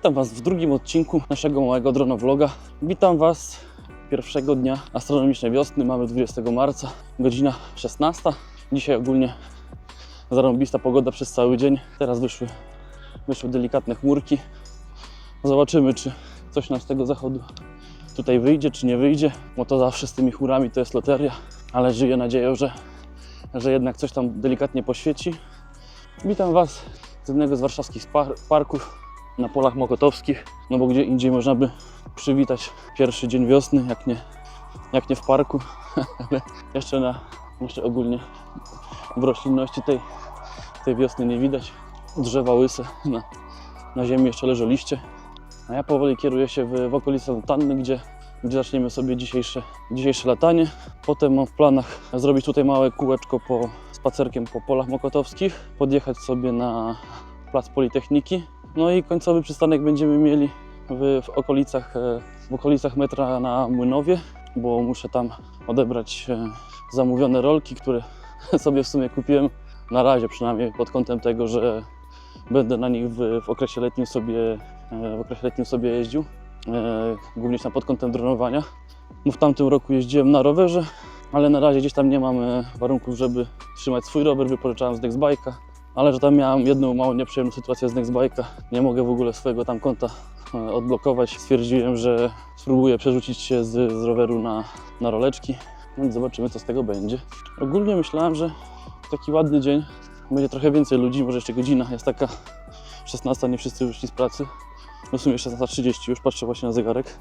Witam Was w drugim odcinku naszego małego dronowloga. Witam Was pierwszego dnia astronomicznej wiosny. Mamy 20 marca, godzina 16. Dzisiaj ogólnie zarąbista pogoda przez cały dzień. Teraz wyszły, wyszły delikatne chmurki. Zobaczymy, czy coś nam z tego zachodu tutaj wyjdzie, czy nie wyjdzie, bo to zawsze z tymi chmurami to jest loteria, ale żyję nadzieją, że, że jednak coś tam delikatnie poświeci. Witam Was z jednego z warszawskich parków na polach mokotowskich, no bo gdzie indziej można by przywitać pierwszy dzień wiosny, jak nie, jak nie w parku, ale jeszcze na, jeszcze ogólnie w roślinności tej, tej wiosny nie widać. Drzewa łyse, na, na ziemi jeszcze leżą liście, a ja powoli kieruję się w, w okolice fontanny, gdzie, gdzie zaczniemy sobie dzisiejsze, dzisiejsze latanie. Potem mam w planach zrobić tutaj małe kółeczko po spacerkiem po polach mokotowskich, podjechać sobie na plac Politechniki. No i końcowy przystanek będziemy mieli w, w, okolicach, e, w okolicach metra na Młynowie, bo muszę tam odebrać e, zamówione rolki, które sobie w sumie kupiłem na razie przynajmniej pod kątem tego, że będę na nich w, w okresie letnim sobie e, w okresie letnim sobie jeździł, głównie tam pod kątem dronowania. Bo w tamtym roku jeździłem na rowerze, ale na razie gdzieś tam nie mam warunków, żeby trzymać swój rower, wypożyczałem z Nextbike'a, ale że tam miałem jedną małą nieprzyjemną sytuację z Nextbike'a, nie mogę w ogóle swojego tam konta e, odblokować. Stwierdziłem, że spróbuję przerzucić się z, z roweru na, na roleczki, więc zobaczymy co z tego będzie. Ogólnie myślałem, że taki ładny dzień, będzie trochę więcej ludzi, może jeszcze godzina jest taka 16, nie wszyscy wyszli z pracy. No w sumie 16.30, już patrzę właśnie na zegarek.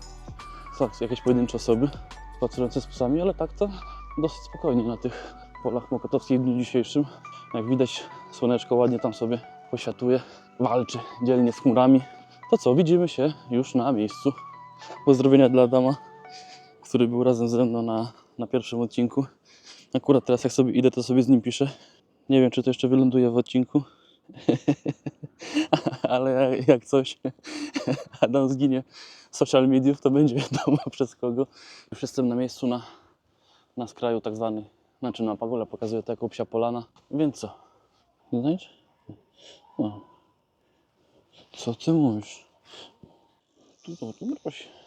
Tak, jakieś pojedyncze osoby spacerujące z psami, ale tak to dosyć spokojnie na tych polach mokotowskich w dniu dzisiejszym. Jak widać, słoneczko ładnie tam sobie poświatuje, walczy dzielnie z chmurami. To co, widzimy się już na miejscu. Pozdrowienia dla Adama, który był razem ze mną na, na pierwszym odcinku. Akurat teraz jak sobie idę, to sobie z nim piszę. Nie wiem, czy to jeszcze wyląduje w odcinku. Ale jak- jak coś Adam zginie z social mediów, to będzie wiadomo przez kogo. Już jestem na miejscu na, na skraju tak zwany, znaczy na pagole pokazuje to jako psia polana. Więc co? Nie znajdziesz? No. Co ty mówisz? Tu, tu, tu prosi.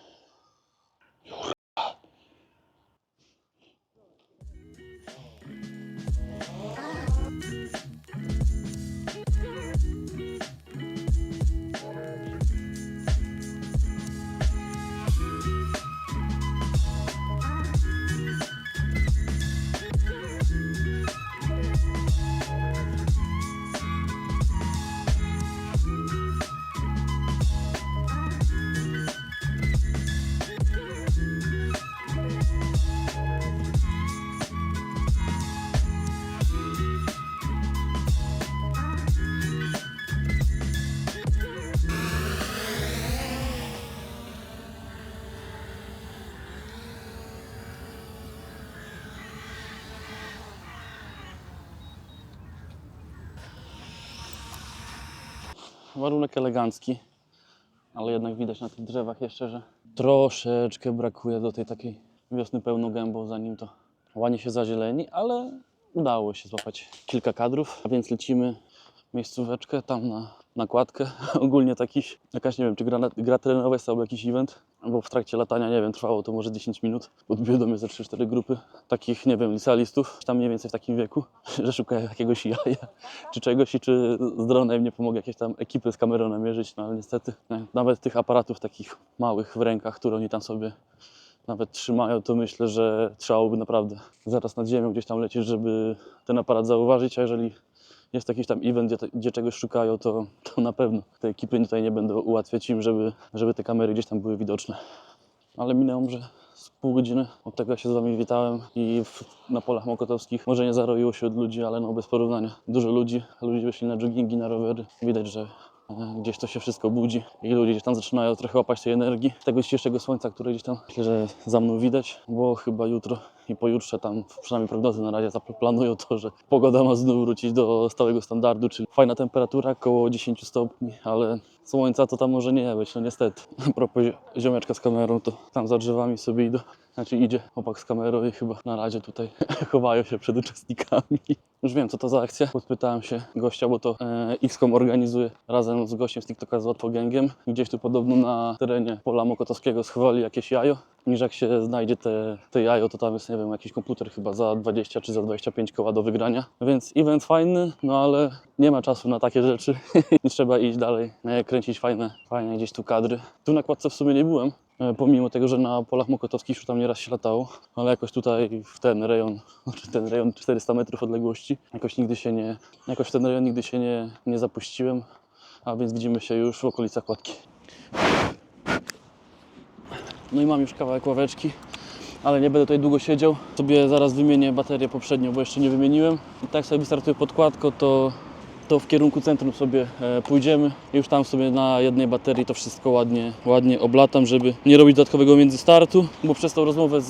Warunek elegancki, ale jednak widać na tych drzewach jeszcze, że troszeczkę brakuje do tej takiej wiosny pełną gębą, zanim to ładnie się zazieleni, ale udało się złapać kilka kadrów, a więc lecimy miejscóweczkę tam na nakładkę. Ogólnie taki, jakaś nie wiem, czy gra, gra terenowa jest albo jakiś event, bo w trakcie latania, nie wiem, trwało to może 10 minut. Podbiły do mnie ze 3-4 grupy takich, nie wiem, licealistów, tam mniej więcej w takim wieku, że szukają jakiegoś jaja czy czegoś i czy z dronem nie pomogę jakieś tam ekipy z kamerą namierzyć, no ale niestety nie, nawet tych aparatów takich małych w rękach, które oni tam sobie nawet trzymają, to myślę, że trzeba by naprawdę zaraz nad ziemią gdzieś tam lecieć, żeby ten aparat zauważyć, a jeżeli jest jakiś tam event, gdzie, gdzie czegoś szukają, to, to na pewno te ekipy tutaj nie będą ułatwiać im, żeby, żeby te kamery gdzieś tam były widoczne. Ale minęło może z pół godziny od tego, jak się z Wami witałem i w, na polach mokotowskich może nie zaroiło się od ludzi, ale no bez porównania. Dużo ludzi, ludzie wyszli na joggingi, na rowery. Widać, że gdzieś to się wszystko budzi i ludzie gdzieś tam zaczynają trochę łapać tej energii, tego dzisiejszego słońca, które gdzieś tam myślę, że za mną widać, bo chyba jutro i pojutrze tam przynajmniej prognozy na razie zapl- planują to, że pogoda ma znów wrócić do stałego standardu, czyli fajna temperatura, około 10 stopni, ale słońca to tam może nie być, no niestety. A propos zi- ziomeczka z kamerą, to tam za drzewami sobie idę. Znaczy idzie chłopak z kamerą i chyba na razie tutaj chowają się przed uczestnikami. Już wiem, co to za akcja. Podpytałem się gościa, bo to e, XCOM organizuje razem z gościem z TikToka z Łatwogęgiem. Gdzieś tu podobno na terenie pola Mokotowskiego schowali jakieś jajo. Niż jak się znajdzie te, te jajo, to tam jest, nie wiem, jakiś komputer chyba za 20 czy za 25 koła do wygrania. Więc event fajny, no ale nie ma czasu na takie rzeczy. Nie trzeba iść dalej, e, kręcić fajne, fajne gdzieś tu kadry. Tu na kładce w sumie nie byłem, pomimo tego, że na polach mokotowskich już tam nieraz się latało, ale jakoś tutaj w ten rejon, znaczy ten rejon 400 metrów odległości, jakoś nigdy się nie, jakoś w ten rejon nigdy się nie, nie zapuściłem, a więc widzimy się już w okolicach kładki. No i mam już kawałek ławeczki, ale nie będę tutaj długo siedział. Sobie zaraz wymienię baterię poprzednią, bo jeszcze nie wymieniłem. I tak sobie wystartuję podkładką, to, to w kierunku centrum sobie e, pójdziemy. Już tam sobie na jednej baterii to wszystko ładnie, ładnie oblatam, żeby nie robić dodatkowego międzystartu, bo przez tą rozmowę z,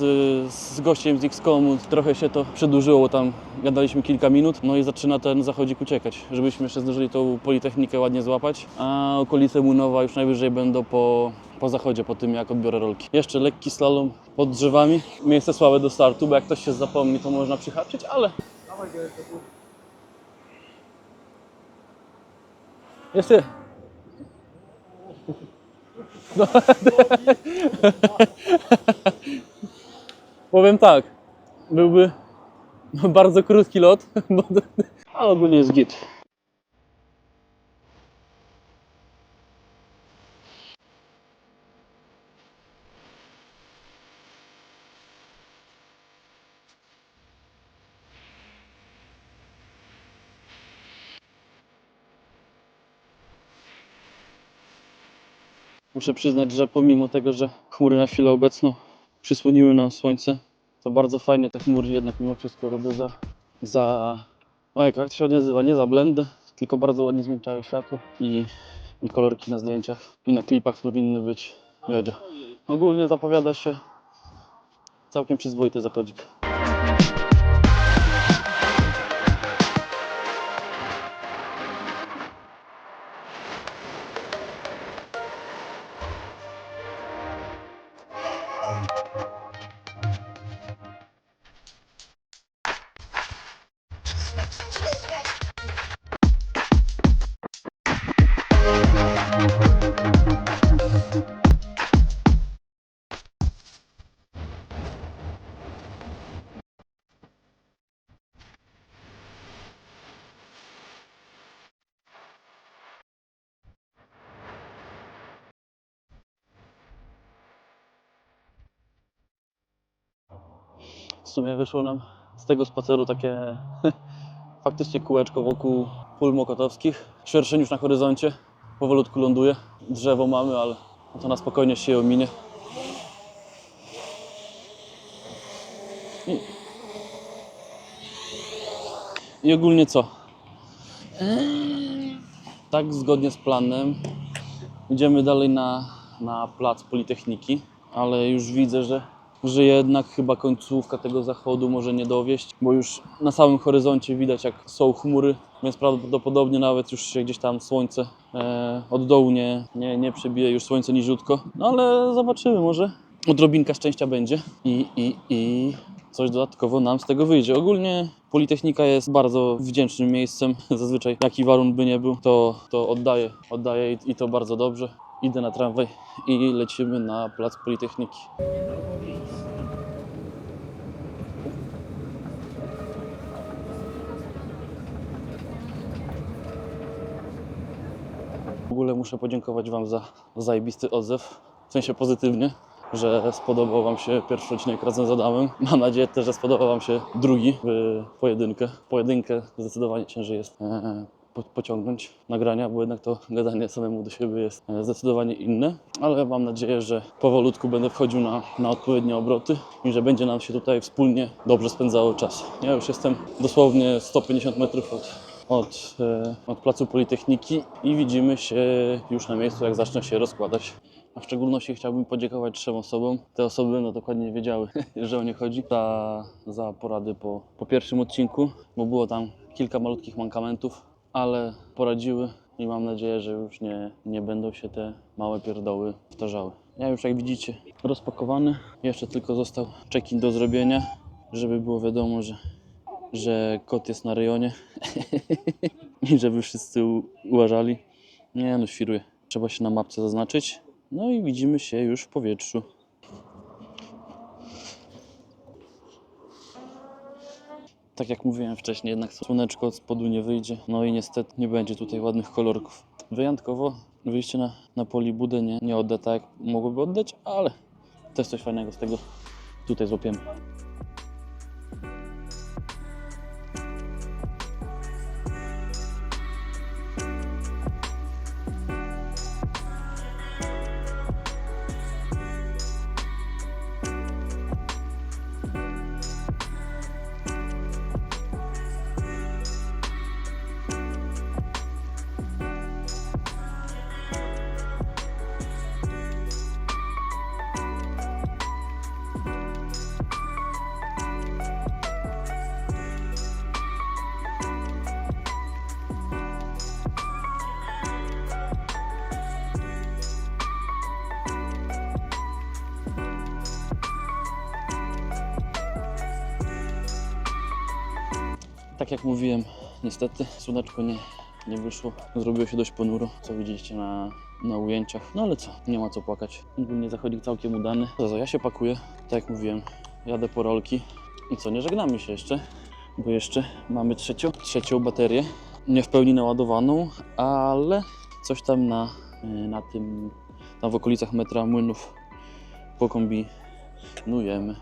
z gościem z XCOMu trochę się to przedłużyło, bo tam gadaliśmy kilka minut, no i zaczyna ten zachodzik uciekać, żebyśmy jeszcze zdążyli tą Politechnikę ładnie złapać, a okolice Munowa już najwyżej będą po, po zachodzie, po tym jak odbiorę rolki. Jeszcze lekki slalom pod drzewami. Miejsce słabe do startu, bo jak ktoś się zapomni, to można przyhaczyć, ale... Jeszcze. No. Powiem tak, byłby bardzo krótki lot, ale ogólnie jest git. Muszę przyznać, że pomimo tego, że chmury na chwilę obecną przysłoniły nam słońce, to bardzo fajnie te chmury jednak mimo wszystko robią za... za... O, jak to się nazywa? Nie za blendę, tylko bardzo ładnie zmiękczają światło i, i kolorki na zdjęciach i na klipach powinny być wiedzie. Ogólnie zapowiada się całkiem przyzwoity zachodzik. Sumie wyszło nam z tego spaceru takie faktycznie kółeczko wokół pól mokotowskich. Sierszeń już na horyzoncie, powolutku ląduje. Drzewo mamy, ale to na spokojnie się je ominie. I, I ogólnie co? Tak, zgodnie z planem idziemy dalej na, na plac Politechniki, ale już widzę, że, że jednak chyba końcówka tego zachodu może nie dowieść, bo już na samym horyzoncie widać jak są chmury, więc prawdopodobnie nawet już się gdzieś tam słońce e, od dołu nie, nie, nie przebije, już słońce niziutko, no ale zobaczymy, może odrobinka szczęścia będzie i, i, i coś dodatkowo nam z tego wyjdzie. Ogólnie Politechnika jest bardzo wdzięcznym miejscem. Zazwyczaj jaki warun by nie był, to, to oddaję, oddaję i, i to bardzo dobrze. Idę na tramwaj i lecimy na plac Politechniki. W ogóle muszę podziękować Wam za zajebisty odzew, w sensie pozytywnie, że spodobał Wam się pierwszy odcinek razem z Adamem. Mam nadzieję też, że spodobał Wam się drugi w pojedynkę. Pojedynkę zdecydowanie ciężej jest e, po, pociągnąć nagrania, bo jednak to gadanie samemu do siebie jest e, zdecydowanie inne, ale mam nadzieję, że powolutku będę wchodził na, na odpowiednie obroty i że będzie nam się tutaj wspólnie dobrze spędzało czas. Ja już jestem dosłownie 150 metrów od, od, e, od placu Politechniki i widzimy się już na miejscu, jak zacznę się rozkładać. A w szczególności chciałbym podziękować trzem osobom. Te osoby no, dokładnie nie wiedziały, że o nie chodzi. Za, za porady po, po pierwszym odcinku, bo było tam kilka malutkich mankamentów, ale poradziły i mam nadzieję, że już nie, nie będą się te małe pierdoły powtarzały. Ja już jak widzicie rozpakowany. Jeszcze tylko został check-in do zrobienia, żeby było wiadomo, że, że kot jest na rejonie i żeby wszyscy uważali. Nie no, świruję. Trzeba się na mapce zaznaczyć. No i widzimy się już w powietrzu. Tak jak mówiłem wcześniej, jednak słoneczko od spodu nie wyjdzie. No i niestety nie będzie tutaj ładnych kolorków. Wyjątkowo wyjście na, na polibudę nie, nie odda tak, jak mogłoby oddać, ale też coś fajnego z tego tutaj złapiemy. Tak jak mówiłem, niestety słoneczko nie, nie wyszło. Zrobiło się dość ponuro, co widzieliście na, na ujęciach. No ale co, nie ma co płakać. Ogólnie zachodzik całkiem udany. Co, ja się pakuję, tak jak mówiłem, jadę po rolki. I co, nie żegnamy się jeszcze, bo jeszcze mamy trzecią, trzecią baterię. Nie w pełni naładowaną, ale coś tam na, y, na tym, tam w okolicach metra młynów pokombinujemy.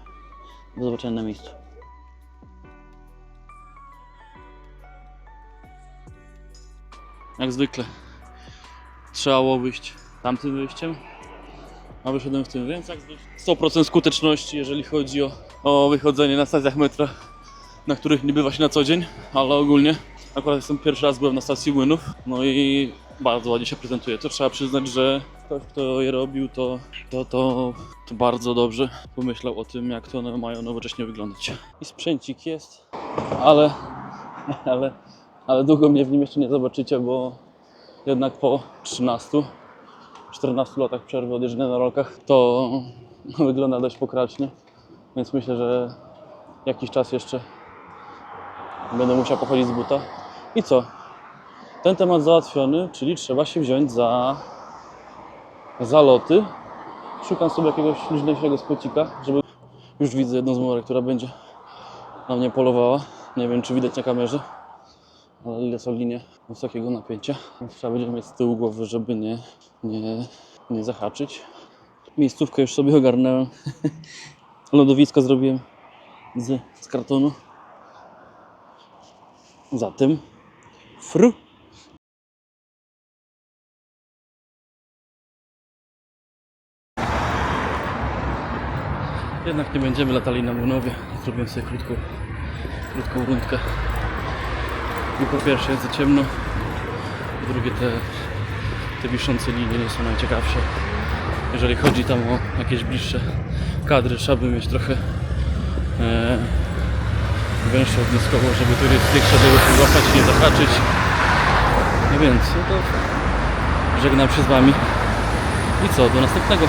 Do zobaczenia na miejscu. Jak zwykle trzeba było wyjść tamtym wyjściem, a wyszedłem w tym, więc jak zwykle 100% skuteczności, jeżeli chodzi o, o wychodzenie na stacjach metra, na których nie bywa się na co dzień, ale ogólnie akurat jestem pierwszy raz byłem na stacji Młynów, no i bardzo ładnie się prezentuje. To trzeba przyznać, że ktoś, kto je robił, to, to, to, to bardzo dobrze pomyślał o tym, jak to one mają nowocześnie wyglądać. I sprzęcik jest, ale, ale ale długo mnie w nim jeszcze nie zobaczycie, bo jednak po 13, 14 latach przerwy od jeżdżenia na rolkach to wygląda dość pokracznie, więc myślę, że jakiś czas jeszcze będę musiał pochodzić z buta. I co? Ten temat załatwiony, czyli trzeba się wziąć za zaloty. Szukam sobie jakiegoś luźniejszego spocika, żeby już widzę jedną zmorę, która będzie na mnie polowała. Nie wiem, czy widać na kamerze ale ile są linie wysokiego napięcia, trzeba będzie mieć z tyłu głowy, żeby nie, nie, nie zahaczyć. Miejscówkę już sobie ogarnąłem. Lodowisko zrobiłem z, z kartonu. Zatem fru. Jednak nie będziemy latali na Młynowie. Zrobiłem sobie krótką, krótką rundkę. I po pierwsze jest za ciemno, po drugie te, te wiszące linie nie są najciekawsze. Jeżeli chodzi tam o jakieś bliższe kadry, trzeba by mieć trochę e, węższe ogniskowo, żeby turystyczne było się złapać i nie zahaczyć. No więc, no to żegnam się z Wami. I co, do następnego.